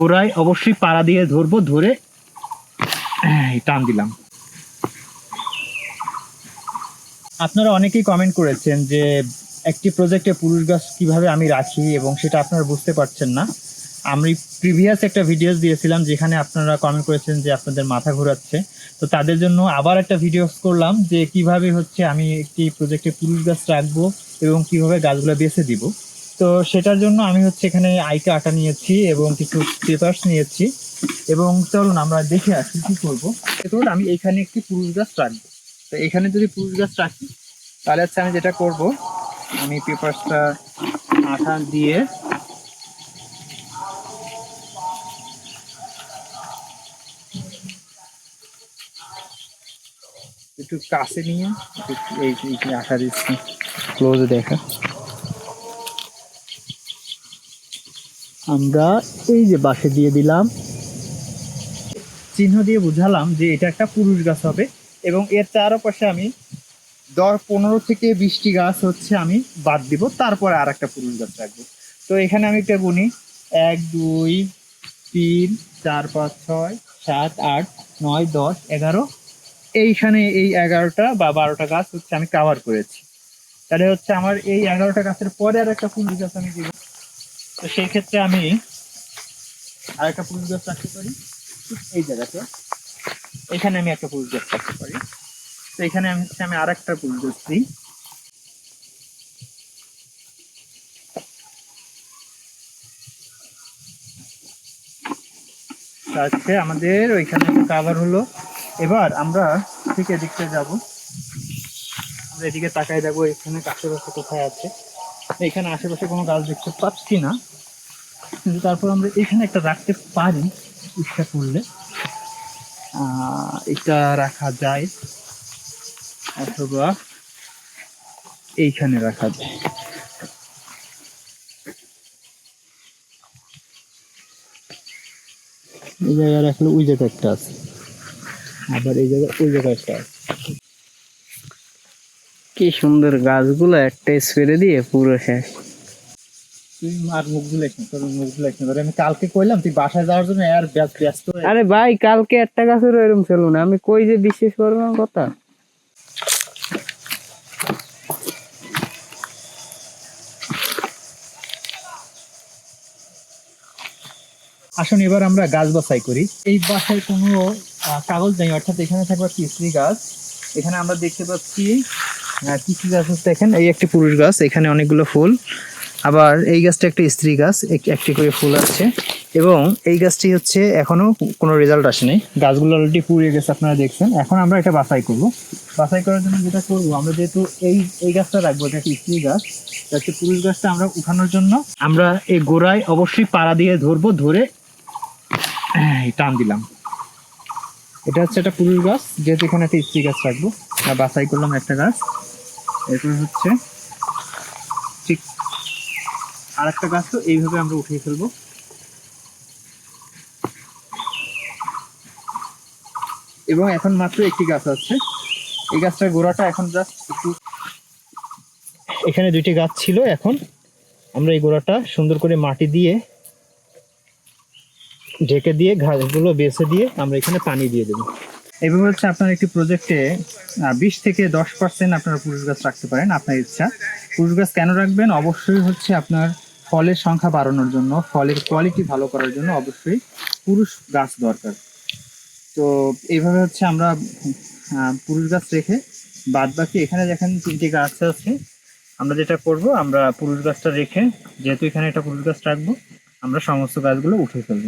গোড়ায় অবশ্যই পাড়া দিয়ে ধরবো, ধরে টান দিলাম। আপনারা অনেকেই কমেন্ট করেছেন যে একটি প্রজেক্টে পুরুষ গাছ কীভাবে আমি রাখি এবং সেটা আপনারা বুঝতে পারছেন না। আমি প্রিভিয়াস একটা ভিডিওস দিয়েছিলাম যেখানে আপনারা কমেন্ট করেছেন যে আপনাদের মাথা ঘোরাচ্ছে। তো তাদের জন্য আবার একটা ভিডিওস করলাম যে কীভাবে হচ্ছে আমি একটি প্রজেক্টে পুরুষ গাছ রাখব এবং কীভাবে গাছগুলো বেছে দিব। তো সেটার জন্য আমি হচ্ছে এখানে আইকা আটা নিয়েছি এবং কিছু পেপার্স নিয়েছি। এবং চলুন আমরা দেখে আসি কি করব। দেখুন, আমি এখানে একটি পুরুষ গাছ রাখব। তো এখানে যদি পুরুষ গাছ রাখি, তাহলে হচ্ছে আমি যেটা করব, আমি পেপারসটা আঠা দিয়ে একটু কাছে নিয়ে এই আঠা দিচ্ছি ক্লোজে দেখা। আমরা এই যে বাসে দিয়ে দিলাম। চিহ্ন দিয়ে বুঝালাম যে এটা একটা পুরুষ গাছ হবে এবং এর চারপাশে আমি দশ পনেরো থেকে বিশটি গাছ হচ্ছে আমি বাদ দিব, তারপরে আর একটা পুরুষ গাছ রাখব। তো এখানে আমি একটা গুনি, এক, দুই, তিন, চার, পাঁচ, ছয়, সাত, আট, নয়, দশ, এগারো, এইখানে এই এগারোটা বা বারোটা গাছ হচ্ছে আমি কাভার করেছি। তাহলে হচ্ছে আমার এই এগারোটা গাছের পরে আর একটা পুরুষ গাছ আমি দিব। তো সেই ক্ষেত্রে আমি আরেকটা পুরুষ গাছ রাখতে পারি এই জায়গাতে এখানে আমি একটা পুরুষ গাছ রাখতে পারি তো এখানে আমি হচ্ছে আমি আর একটা পুরুষ গাছ দিই আজকে আমাদের ওইখানে কাভার হলো। এবার আমরা ঠিক এদিকটা যাব। আমরা এদিকে তাকাই যাব এখানে আশেপাশে কোথায় আছে। এখানে আশেপাশে কোনো গাছ দেখতে পাচ্ছি না। কিন্তু তারপর আমরা এখানে একটা রাখতে পারি, ইচ্ছা করলে। এটা রাখা যায়। অথবা এইখানে রাখা যায়। এই জায়গায় রাখলে ওই জায়গায় একটা আছে। আবার এই জায়গায় ওই জায়গায় একটা আছে। কি সুন্দর গাছগুলো একটা স্প্রে দিয়ে পুরো শেষ। তুই আর মুখ গুলাইস না তোর মুখ গুলাইস না আমি কালকে কইলাম তুই বাসায় যাওয়ার জন্য আর ব্যস্ত ব্যস্ত আরে ভাই কালকে একটা গাছের এরকম ছিল না। আমি কই যে বিশ্বাস করব না কথা। আসুন এবার আমরা গাছ বাছাই করি। এই বাসায় কোনো কাগজ নেই অর্থাৎ এখানে থাকবে কিসরি গাছ এখানে আমরা দেখতে পাচ্ছি আহ, কি কি গাছ আছে দেখেন? এই একটি পুরুষ গাছ এখানে অনেকগুলো ফুল। আবার এই গাছটা একটা স্ত্রী গাছ এক- একটি করে ফুল আছে। এবং এই গাছটি হচ্ছে এখনও কোনো রেজাল্ট আসেনি। গাছগুলো অলরেডি পুড়ে গেছে আপনারা দেখছেন। এখন আমরা এটা বাছাই করব। বাছাই করার জন্য যেটা করব আমরা যেহেতু এই এই গাছটা রাখব এটা একটা স্ত্রী গাছ হচ্ছে পুরুষ গাছটা আমরা উঠানোর জন্য আমরা এই গোড়ায় অবশ্যই পাড়া দিয়ে ধরবো ধরে টান দিলাম। এটা হচ্ছে একটা পুরুষ গাছ যেহেতু এখানে একটা স্ত্রী গাছ রাখব। বাছাই করলাম একটা গাছ। এরপর হচ্ছে ঠিক আর একটা গাছ তো এইভাবে আমরা উঠিয়ে ফেলব। এবং এখন মাত্র একটি গাছ আছে। এই গাছটার গোড়াটা এখন জাস্ট একটু এখানে দুইটি গাছ ছিল, এখন আমরা এই গোড়াটা সুন্দর করে মাটি দিয়ে ঢেকে দিয়ে ঘাসগুলো বেছে দিয়ে আমরা এখানে পানি দিয়ে দেবো। এইভাবে হচ্ছে আপনার একটি প্রজেক্টে বিশ থেকে দশ পার্সেন্ট আপনারা পুরুষ গাছ রাখতে পারেন, আপনার ইচ্ছা। পুরুষ গাছ কেন রাখবেন? অবশ্যই হচ্ছে আপনার ফলের সংখ্যা বাড়ানোর জন্য, ফলের কোয়ালিটি ভালো করার জন্য অবশ্যই পুরুষ গাছ দরকার। তো এইভাবে হচ্ছে আমরা পুরুষ গাছ রেখে বাদ বাকি এখানে দেখেন তিনটি গাছ আছে। আমরা যেটা করব, আমরা পুরুষ গাছটা রেখে যেহেতু এখানে একটা পুরুষ গাছ রাখব, আমরা সমস্ত গাছগুলো উঠে ফেলব।